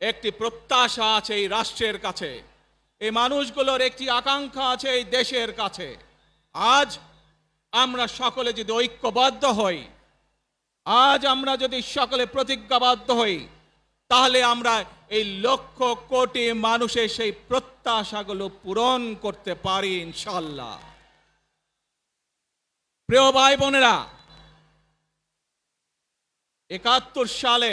একটি প্রত্যাশা আছে এই রাষ্ট্রের কাছে। এই মানুষগুলোর একটি আকাঙ্ক্ষা আছে এই দেশের কাছে। আজ আমরা সকলে যদি ঐক্যবদ্ধ হই, আজ আমরা যদি সকলে প্রতিজ্ঞাবদ্ধ হই, তাহলে আমরা এই লক্ষ কোটি মানুষের সেই প্রত্যাশাগুলো পূরণ করতে পারি ইনশাল্লাহ প্রিয় ভাই বোনেরা, একাত্তর সালে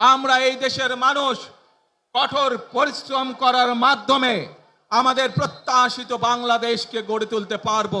আমরা এই দেশের মানুষ কঠোর পরিশ্রম করার মাধ্যমে আমাদের প্রত্যাশিত বাংলাদেশকে গড়ে তুলতে পারব।